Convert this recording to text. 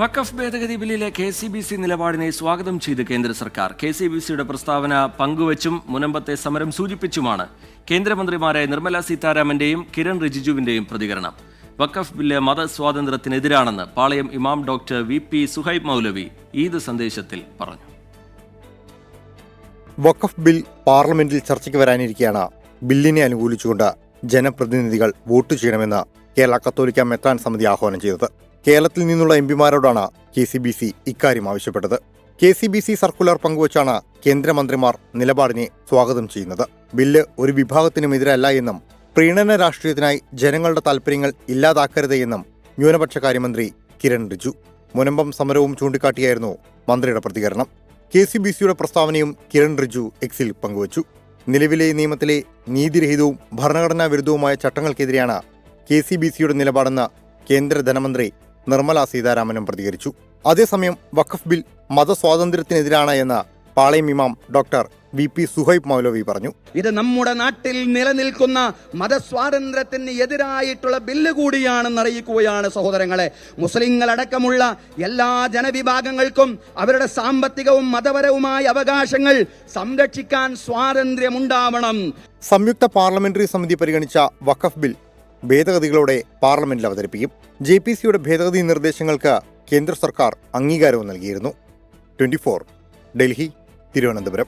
വഖഫ് ഭേദഗതി ബില്ലിലെ K C B C നിലപാടിനെ സ്വാഗതം ചെയ്ത് കേന്ദ്ര സർക്കാർ. കെ സി ബി സിയുടെ പ്രസ്താവന പങ്കുവച്ചും മുനമ്പത്തെ സമരം സൂചിപ്പിച്ചുമാണ് കേന്ദ്രമന്ത്രിമാരായ നിർമ്മല സീതാരാമന്റെയും കിരൺ റിജിജുവിന്റെയും പ്രതികരണം. വഖഫ് ബില്ല് മതസ്വാതന്ത്ര്യത്തിനെതിരാണെന്ന് പാളയം ഇമാം ഡോക്ടർ വി പി സുഹൈബ് മൗലവി ഈദ് സന്ദേശത്തിൽ പറഞ്ഞു. വഖഫ് ബിൽ പാർലമെന്റിൽ ചർച്ചയ്ക്ക് വരാനിരിക്കെയാണ്. ബില്ലിനെ അനുകൂലിച്ചുകൊണ്ട് ജനപ്രതിനിധികൾ വോട്ട് ചെയ്യണമെന്ന് കേരള കത്തോലിക്ക മെത്രാൻ സമിതി ആഹ്വാനം ചെയ്തത്. കേരളത്തിൽ നിന്നുള്ള എം പിമാരോടാണ് കെ സി ബി സി ഇക്കാര്യം ആവശ്യപ്പെട്ടത്. K C B C circular പങ്കുവച്ചാണ് കേന്ദ്രമന്ത്രിമാർ നിലപാടിനെ സ്വാഗതം ചെയ്യുന്നത്. ബില്ല് ഒരു വിഭാഗത്തിനും എതിരല്ല എന്നും പ്രീണന രാഷ്ട്രീയത്തിനായി ജനങ്ങളുടെ താൽപ്പര്യങ്ങൾ ഇല്ലാതാക്കരുത് എന്നും ന്യൂനപക്ഷ കാര്യമന്ത്രി കിരൺ റിജു മുനമ്പം സമരവും ചൂണ്ടിക്കാട്ടിയായിരുന്നു മന്ത്രിയുടെ പ്രതികരണം. കെ സി ബി സിയുടെ പ്രസ്താവനയും കിരൺ റിജു എക്സിൽ പങ്കുവച്ചു. നിലവിലെ നിയമത്തിലെ നീതിരഹിതവും ഭരണഘടനാ വിരുദ്ധവുമായ ചട്ടങ്ങൾക്കെതിരെയാണ് കെ സി ബി സിയുടെ നിലപാടെന്ന് കേന്ദ്ര ധനമന്ത്രി നിർമ്മല സീതാരാമനും പ്രതികരിച്ചു. അതേസമയം വഖഫ് ബിൽ മതസ്വാതന്ത്ര്യത്തിനെതിരാണ് എന്ന് പാളയം ഇമാം ഡോക്ടർ വി പി സുഹൈബ് മൗലവി പറഞ്ഞു. ഇത് നമ്മുടെ നാട്ടിൽ നിലനിൽക്കുന്ന മതസ്വാതന്ത്ര്യത്തിന് എതിരായിട്ടുള്ള ബില്ല് കൂടിയാണെന്ന് അറിയിക്കുകയാണ് സഹോദരങ്ങളെ. മുസ്ലിങ്ങളടക്കമുള്ള എല്ലാ ജനവിഭാഗങ്ങൾക്കും അവരുടെ സാമ്പത്തികവും മതപരവുമായ അവകാശങ്ങൾ സംരക്ഷിക്കാൻ സ്വാതന്ത്ര്യമുണ്ടാവണം. സംയുക്ത പാർലമെന്ററി സമിതി പരിഗണിച്ച വഖഫ് ബിൽ ഭേദഗതികളോടെ പാർലമെന്റിൽ അവതരിപ്പിക്കും. ജെ പി സിയുടെ ഭേദഗതി നിർദ്ദേശങ്ങൾക്ക് കേന്ദ്ര സർക്കാർ അംഗീകാരവും നൽകിയിരുന്നു. ട്വന്റി ഡൽഹി തിരുവനന്തപുരം.